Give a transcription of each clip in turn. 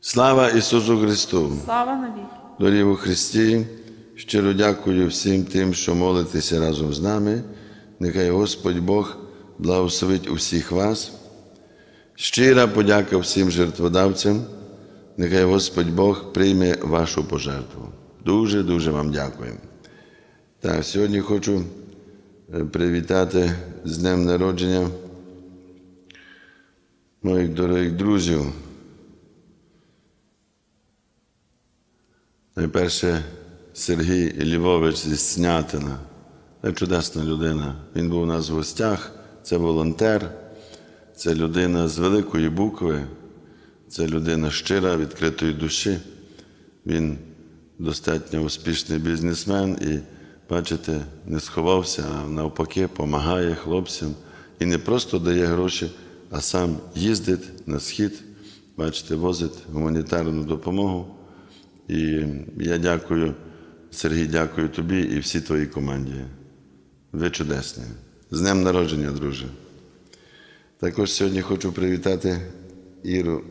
Слава Ісусу Христу! Слава навіки. Дорогі у Христі, щиро дякую всім тим, що молитеся разом з нами. Нехай Господь Бог благословить усіх вас. Щира подяка всім жертводавцям. Нехай Господь Бог прийме вашу пожертву. Дуже-дуже вам дякую. Так, сьогодні хочу е, привітати з Днем народження моїх дорогих друзів. Найперше Сергій Львович зі Снятина. Це чудесна людина. Він був у нас в гостях, це волонтер, це людина з великої букви, це людина щира, відкритої душі. Він достатньо успішний бізнесмен і, бачите, не сховався, а навпаки, допомагає хлопцям і не просто дає гроші, а сам їздить на схід, бачите, возить гуманітарну допомогу. І я дякую, Сергій, дякую тобі і всій твоїй команді. Ви чудесні. З днем народження, друже. Також сьогодні хочу привітати Іру.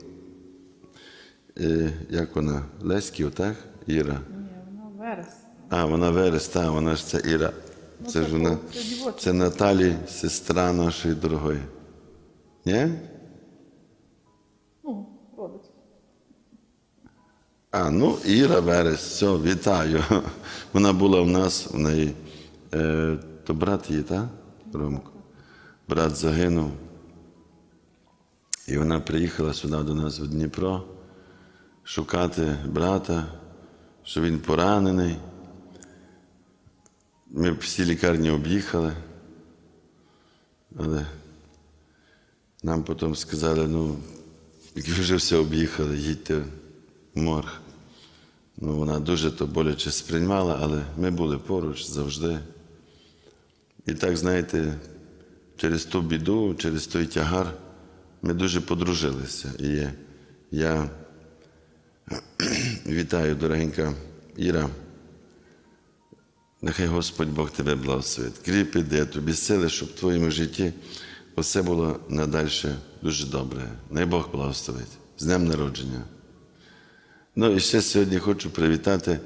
Як вона? Леськів, так? Іра. Ні, воно верес. А, вона Верес, так, вона ж це Іра. Ну, Це ж вона. Це Наталі, сестра нашої дорогої. Ні? А, ну, Іра Верес, все, вітаю. Вона була в нас, в неї. Е, то брат її, так? Ромко? Брат загинув. І вона приїхала сюди до нас в Дніпро шукати брата, що він поранений. Ми всі лікарні об'їхали, але нам потім сказали, ну, як вже все об'їхали, їдьте морг. Ну, вона дуже то боляче сприймала, але ми були поруч завжди. І так, знаєте, через ту біду, через той тягар ми дуже подружилися. І я вітаю, дорогенька Іра. Нехай Господь Бог тебе благословить. Кріпи, де тобі сили, щоб в твоєму житті усе було надальше дуже добре. Най Бог благословить. З днем народження. Ну і ще сьогодні хочу привітати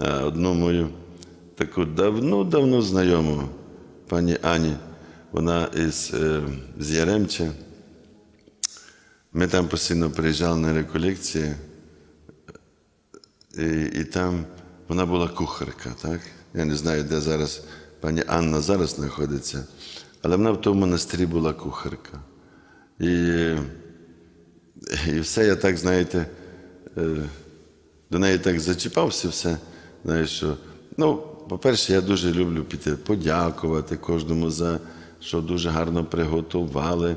е, одну мою таку давно-давно знайому пані Ані. Вона із е, з Яремча. Ми там постійно приїжджали на реколекції, і, і там вона була кухарка, так? Я не знаю, де зараз пані Анна зараз знаходиться, але вона в тому монастирі була кухарка. І, і все я так, знаєте, е, до неї так зачіпався все. Знаєш, що, ну, по-перше, я дуже люблю піти подякувати кожному за що дуже гарно приготували,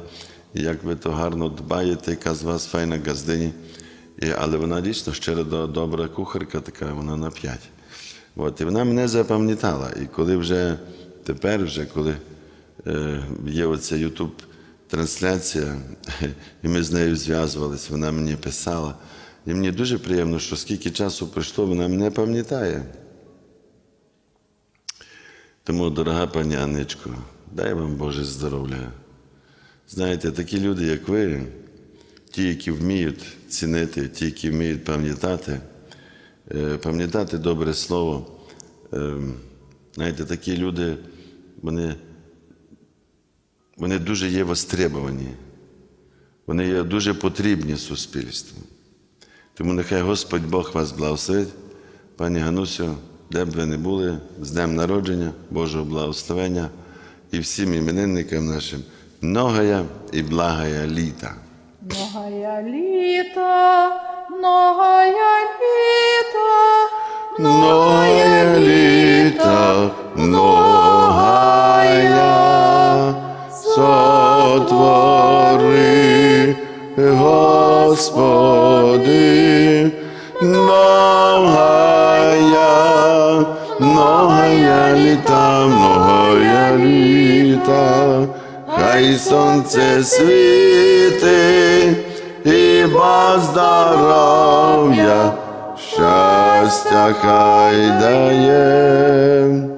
як ви то гарно дбаєте, яка з вас файна газдині. І, але вона дійсно щира до- добра кухарка, така вона на п'ять. От, і вона мене запам'ятала. І коли вже тепер, вже коли е, є оця Ютуб трансляція, і ми з нею зв'язувалися, вона мені писала. І мені дуже приємно, що скільки часу пройшло, вона мене пам'ятає. Тому, дорога пані Анничко, дай вам Боже здоров'я. Знаєте, такі люди, як ви, ті, які вміють цінити, ті, які вміють пам'ятати, е, пам'ятати добре слово. Е, Знаєте, такі люди, вони, вони дуже є востребовані, вони є дуже потрібні суспільству. Тому нехай Господь Бог вас благословить, пані Ганусю, де б ви не були, з днем народження, Божого благословення і всім іменинникам нашим. Многая і благая літа. Многая літа, многая літа, Многая літа, многая сотвори, Господи, многая, многая літа, многая літа, хай сонце світи і здоров'я, щастя хай дає.